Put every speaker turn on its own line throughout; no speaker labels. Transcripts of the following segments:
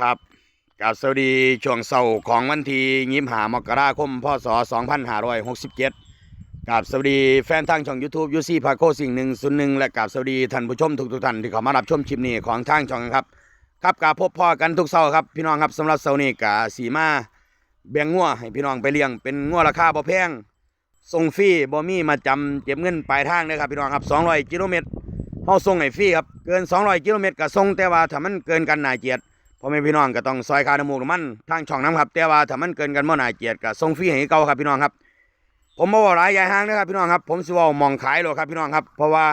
ครับกับสวัสดีช่วงเสาร์ของวันที่ยิมหามกราคมพศ 2567กับสวัสดีแฟนทางช่อง YouTube ยูซี่พาโคสิ่งหนึ่งศูนย์หนึ่งและกับสวัสดีท่านผู้ชมทุกๆท่านที่เข้ามารับชมคลิปนี้ของทางช่องครับ ครับกับพบพ่อกันทุกเสาร์ครับพี่น้องครับสำหรับเสาร์นี้กับสีมาแบ่งงัวให้พี่น้องไปเลี้ยงเป็นงัวราคาบ่แพงส่งฟรีบ่มีมาจำเก็บเงินปลายทางเลยครับพี่น้องครับ 200 กิโลเมตรเฮาส่งให้ฟรีครับเกิน 200 กิโลเมตรก็ส่งแต่ว่าถ้ามันเกินกันน่าเกลียด พ่อแม่พี่น้องก็ต้องซอยคาน้ำมูกมันทางช่องน้ำครับแต่ว่าถ้ามันเกินกันเมื่อไหนาเกียรติก็ส่งฟรีให้เก่าครับพี่น้องครับ ผมบ่ว่าหลายยายห้างนะครับพี่น้องครับผมสิว่ามองขายหรอกครับพี่น้องครับเพราะว่า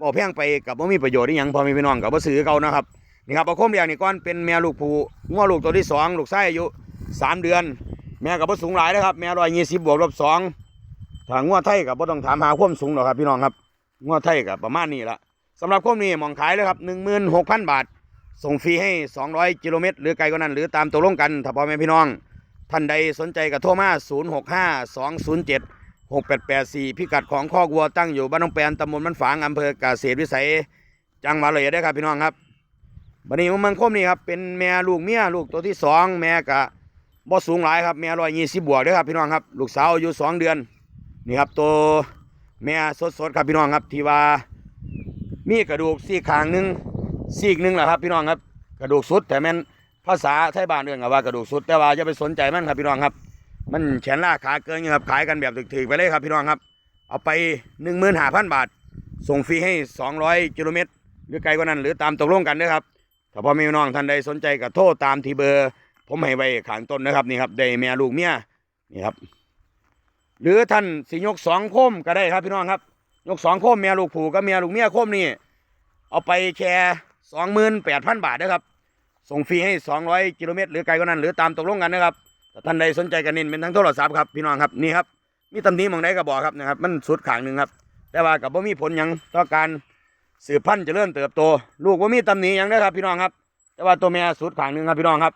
บ่แพงไปกับบ่มีประโยชน์อีหยังพ่อแม่พี่น้องกับบ่ซื้อเก่านะครับนี่ครับเอาโคมเดียวนี่ก่อนเป็นแม่ลูกผู้งัวลูกตัวที่สองลูกไส้อายุสามเดือน แม่กับบ่สูงหลายนะครับ แม่ร้อยยี่สิบบวกลบสองถ้างัวไทยกับบ่ต้องถามหาความสูงหรอกครับพี่น้องครับงัวไทยกับประมาณนี้ละสำหรับคมนี้มองขายเลยครับหนึ่งหมื่นหกพันบาท ส่งฟรีให้ 200 กิโลเมตร หรือไกลกว่านั้น หรือตามตกลงกัน ถ้าพ่อแม่พี่น้อง ท่านใดสนใจกับโทรมา 065 207 6884 พิกัดของข้อกวัวตั้งอยู่บ้านน้องแปนตำบลมันฝางอำเภอกาเกษตรวิสัย จังหวัดเลยได้ครับพี่น้องครับบัดนี้มันคมนี่ครับเป็นแม่ลูกเมียลูกตัวที่สองแม่กะบ่สูงหลายครับแม่ร้อยยี่สิบบวกเด้อครับพี่น้องครับ ลูกสาวอายุสองเดือนนี่ครับตัวแม่สดๆครับพี่น้องครับที่ว่ามีกระดูกซี่ขางหนึง ซีกหนึ่งแหละครับพี่น้องครับ กระดูกสุดแต่แม่นภาษาไทยบ้านเรื่องว่ากระดูกสุด แต่ว่าอย่าไปสนใจมันครับพี่น้องครับ มันแขนล่าขาเกินครับขายกันแบบถึกๆไปเลยครับพี่น้องครับ เอาไปหนึ่งหมื่นห้าพันบาท ส่งฟรีให้สองร้อยกิโลเมตรหรือไกลกว่านั้นหรือตามตกลงกันนะครับถ้าพ่อแม่พี่น้องท่านใดสนใจก็โทรตามที่เบอร์ ผมให้ไว้ข้างต้นนะครับนี่ครับได้แม่ลูกเมียนี่ครับ หรือท่านสิยกสองโคมก็ได้ครับพี่น้องครับ ยกสองโคมแม่ลูกผูกับแม่ลูกเมียโคมนี่เอาไปแค่ สองหมื่นแปดพันบาทนะครับ ส่งฟรีให้สองร้อยกิโลเมตรหรือไกลกว่านั้น หรือตามตกลงกันนะครับถ้าท่านใดสนใจกันนินเป็นทั้งโทรศัพท์ครับพี่น้องครับนี่ครับมีตำหนิหมองใดก็บอกครับนะครับ มันสุดขางหนึ่งครับ แต่ว่ากับว่ามีผลยังต่อการสืบพันธุ์เจริญเติบโต ลูกว่ามีตำหนิหยังนะครับ พี่น้องครับ แต่ว่าตัวแม่สุดขางหนึ่งครับพี่น้องครับ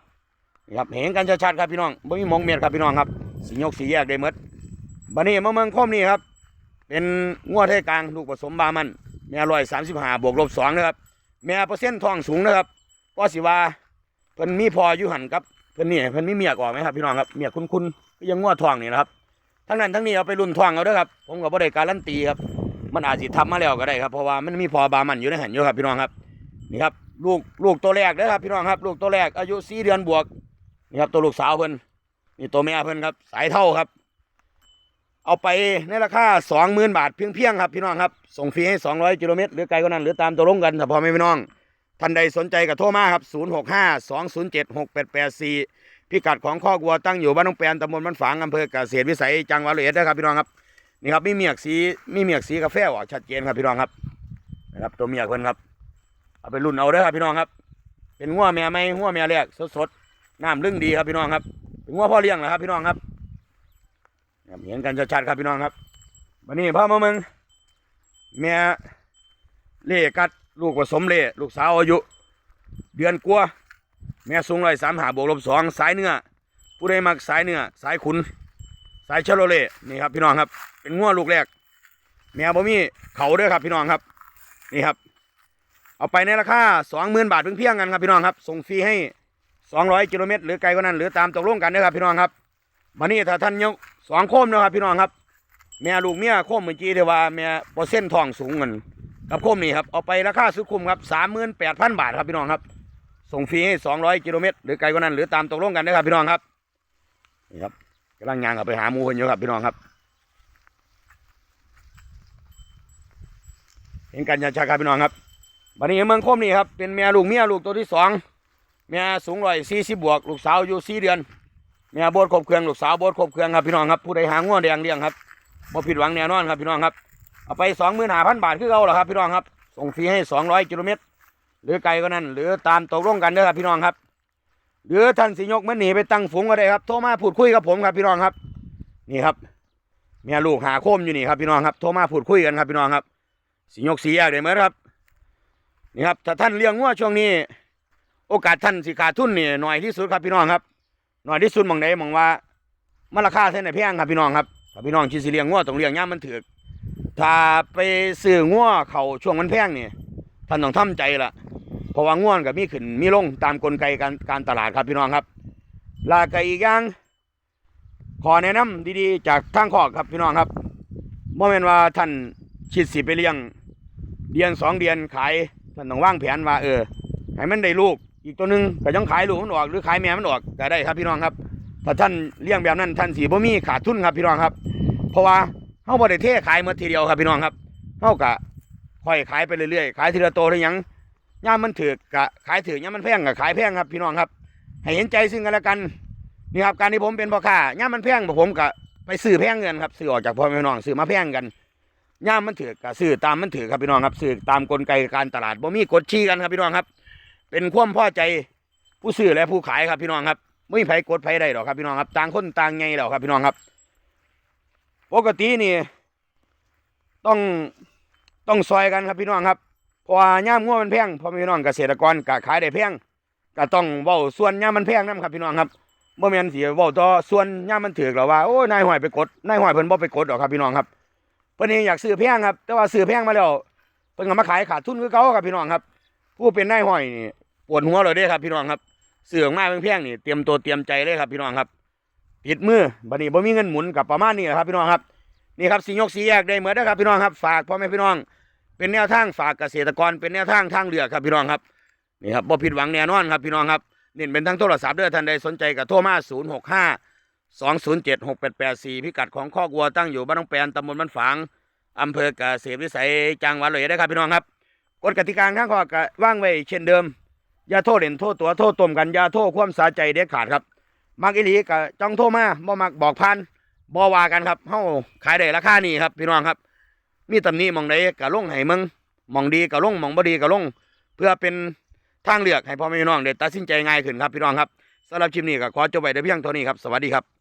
นี่ครับเห็นกันชัดๆครับพี่น้องว่ามีมองเมียดครับพี่น้องครับสียกสีแยกได้หมดบันนี้มาเมืองคมนี่ครับ เป็นงวดไทยกลางลูกผสมบามันแม่ร้อยสามสิบห้าบวกลบสองนะครับ แม่เปอร์เซ็นต์ทองสูงนะครับเพราะสิว่าเพิ่นมีพออยู่หันครับเพิ่นนี่เพิ่นมีเมียกออไหมครับพี่น้องครับเมียคุ้นๆก็ยังงวดทองนี่นะครับทั้งนั้นทั้งนี้เอาไปรุ่นทองเอาด้อครับผมก็บ่ได้การันตีครับ มันอาจสิทำมาแล้วก็ได้ครับเพราะว่ามันมีพอบามันอยู่ในหันอยู่ครับพี่น้องครับนี่ครับลูกลูกตัวแรกเด้อครับ พี่น้องครับ ลูกตัวแรกอายุสี่เดือนบวกนี่ครับตัวลูกสาวเพิ่นนี่ตัวแม่เพิ่นครับสายเท่าครับ เอาไปในราคาสองหมื่นบาทเพียงๆครับพี่น้องครับ ส่งฟรีให้สองร้อยกิโลเมตรหรือไกลกว่านั้นหรือตามตัวลงกันถ้าพอไม่พี่น้อง ท่านใดสนใจก็โทรมาครับ0 6 5 2 0 7 6 8 8 4พิกัดของข้อกวัวตั้งอยู่บ้านน้องแปนตำบลบ้านฝางอำเภอเกษตรวิสัยจังหวัดร้อยนะครับพี่น้องครับนี่ครับมีเมียกสีมีเมียกสีกาแฟออกชัดเจนครับพี่น้องครับนะครับตัวเมียกเพิ่นครับเอาไปรุ่นเอาเด้อครับพี่น้องครับ เป็นงัวแม่ไหมงัวแม่แรกสดๆน้ำลึ่งดีครับพี่น้องครับเป็นงัวพ่อเลี้ยงนะครับพี่น้องครับ เห็นกันชัดๆครับพี่น้องครับวันนี้พ่อมาเมืองแม่เล่กัดลูกผสมเล่ลูกสาวอายุ เดือนกลัวแม่สูงร้อยสามหาบวกลบสองสายเนื้อผู้ใดมักสายเนื้อสายขุน สายชาโลเล่นี่ครับพี่น้องครับ เป็นงัวลูกแรก แม่บ่มีเขาด้วยครับพี่น้องครับ นี่ครับ เอาไปในราคาสองหมื่นบาทเพียงๆกันครับพี่น้องครับส่งฟรีให้สองร้อยกิโลเมตรหรือไกลกว่านั้นหรือตามตกลงกันนะครับพี่น้องครับ วันนี้ถ้าท่านยกสองโคมนะครับ พี่น้องครับ แม่ลูกเมียโคมเมื่อกี้เดี๋ยวว่าแม่เปอร์เซ็นต์ทองสูงเงินกับโคมนี่ครับเอาไปราคาสุดคุ้มครับสามหมื่นแปดพันบาทครับพี่น้องครับส่งฟรีให้สองร้อยกิโลเมตรหรือไกลกว่านั้นหรือตามตกลงกันนะครับพี่น้องครับนี่ครับกำลังยางกับไปหาหมูคนอยู่ครับพี่น้องครับ เห็นกันชัดๆครับพี่น้องครับวันนี้เมืองคมนี่ครับเป็นแม่ลูกเมียลูกตัวที่สองแม่สูงร้อยสี่สิบบวก ลูกสาวอยู่สี่เดือน แม่โบดครบเครื่องลูกสาวโบดครบเครื่องครับพี่น้องครับผู้ใดหางัวแดงเลี้ยงครับบ่ผิดหวังแน่นอนครับพี่น้องครับเอาไปสองหมื่นห้าพันบาทคือเขาเหรอครับพี่น้องครับส่งฟรีให้สองร้อยกิโลเมตรหรือไกลก็นั้นหรือตามตกลงกันเด้อครับพี่น้องครับ หรือท่านสิยกมันหนีไปตั้งฝูงก็ได้ครับโทรมาพูดคุยกับผมครับพี่น้องครับ นี่ครับแม่ลูกหาโคมอยู่นี่ครับพี่น้องครับโทรมาพูดคุยกันครับพี่น้องครับสิยกสีแยกได้ไหมครับนี่ครับถ้าท่านเลี้ยงงัวช่วงนี้ โอกาสท่านสิขาดทุนนี่หน่อยที่สุดครับพี่น้องครับ หน่อยที่สุดมองใดหมองว่ามันราคาเท่าไหร่แพงครับพี่น้องครับถ้าพี่น้องคิสิเลี้ยงงัวต้องเลี้ยงย่ามมันถือถ้าไปซื้องัวเขาช่วงมันแพงนี่ท่านต้องทำใจละเพราะว่าง่วนกับมีขึ้นมีลงตามกลไกการการตลาดครับพี่น้องครับลาไกอีกอย่างขอแนะนำดีๆ จากทางขอกครับพี่น้องครับเมื่อเป็นว่าท่านคิดสิไปเลี้ยง เดือนสองเดือนขายท่านต้องวางแผนว่าเออให้มันได้ลูก อีกตัวหนึ่งก็ยังขายลูกมันออกหรือขายแม่มันออกก็ได้ครับพี่น้องครับถ้าท่านเลี้ยงแบบนั้นท่านสีบ่มีขาดทุนครับพี่น้องครับ เพราะว่าเฮาบ่ได้เทขายหมดทีเดียวครับพี่น้องครับเฮากะค่อยขายไปเรื่อยๆขายทีละโตวท่าหยังย่ามมันถือกกะขายถือย่ามมันแพงกะขายแพงครับพี่น้องครับ ให้เห็นใจซึ่งกันและกันนี่ครับการที่ผมเป็นพ่อค้าย่ามมันแพงผมกะไปซื้อแพงเงินครับซื้อออกจากพ่อแม่น้องซื้อมาแพงกันย่ามมันถือกกะซื้อตามมันถือครับพี่น้องครับซื้อตามกลไกการตลาดบ่มีกดชี้กันครับพี่น้องครับ เป็นความพอใจผู้ซื้อและผู้ขายครับพี่น้องครับไม่มีไผกดไผได้หรอกครับพี่น้องครับ ต่างคนต่างไงแล้วครับพี่น้องครับ ปกตินี่ ต้องต้องซอยกันครับพี่น้องครับเพราะว่าย่ามงัวมันแพงพ่อแม่พี่น้องเกษตรกรก็ขายได้แพงก็ต้องเว้าส่วนย่ามมันแพงนํครับพี่น้องครับบ่แม่นสิเว้าต่อส่วนย่ามมันถือกแล้วว่าโอ้นายห้อยไปกดนายห้อยเพิ่นบ่ไปกดหรอกครับพี่น้องครับเพิ่นเองอยากซื้อแพงครับ แต่ว่าซื้อแพงมาแล้วเพิ่นก็มาขายขาดทุนคือเก่าครับพี่น้องครับ ผู้เป็นนายห้อยนี่ ปวดหัวเลยเด้ครับพี่น้องครับซื้อออกมาแพงๆนี่เตรียมตัวเตรียมใจเลยครับพี่น้องครับผิดมือบัดนี้บ่มีเงินหมุนกับประมาณนี้ครับพี่น้องครับนี่ครับสียกสีแยกได้เหมือนนะครับพี่น้องครับ ฝากพ่อแม่พี่น้อง เป็นแนวทางฝากเกษตรกรเป็นแนวทางทางเลือกครับพี่น้องครับนี่ครับบ่ผิดหวังแน่นอนครับพี่น้องครับเน้นเป็นทั้งโทรศัพท์เด้อท่านใดสนใจกับโทรมา0 6 5 2 0 7 6 8 8 4 พิกัดของข้อกวัวตั้งอยู่บ้านน้องแปนตำบลบ้านฝางอำเภอกเกษตรวิสัยจังหวัดเลยได้ครับพี่น้องครับกฎกติกาข้างข้อว่างไว้เช่นเดิม อย่าโทษเด่นโทษตัวโทษตมกันอย่าโทษความสาใจเด็ดขาดครับมักอีหลีกับจ้องโทษมาบ่มักบอกพันบอว่ากันครับเฮาขายได้ราคานี้ครับพี่น้องครับ มีตำหนิมองใดกับลงให้มึงมองดีกับลงมองบ่ดีกับลง เพื่อเป็นทางเลือกให้พ่อแม่พี่น้องเด็ดตัดสินใจง่ายขึ้นครับพี่น้องครับสำหรับชิมนี้ก็ขอจบไปแต่เพียงเท่านี้ครับสวัสดีครับ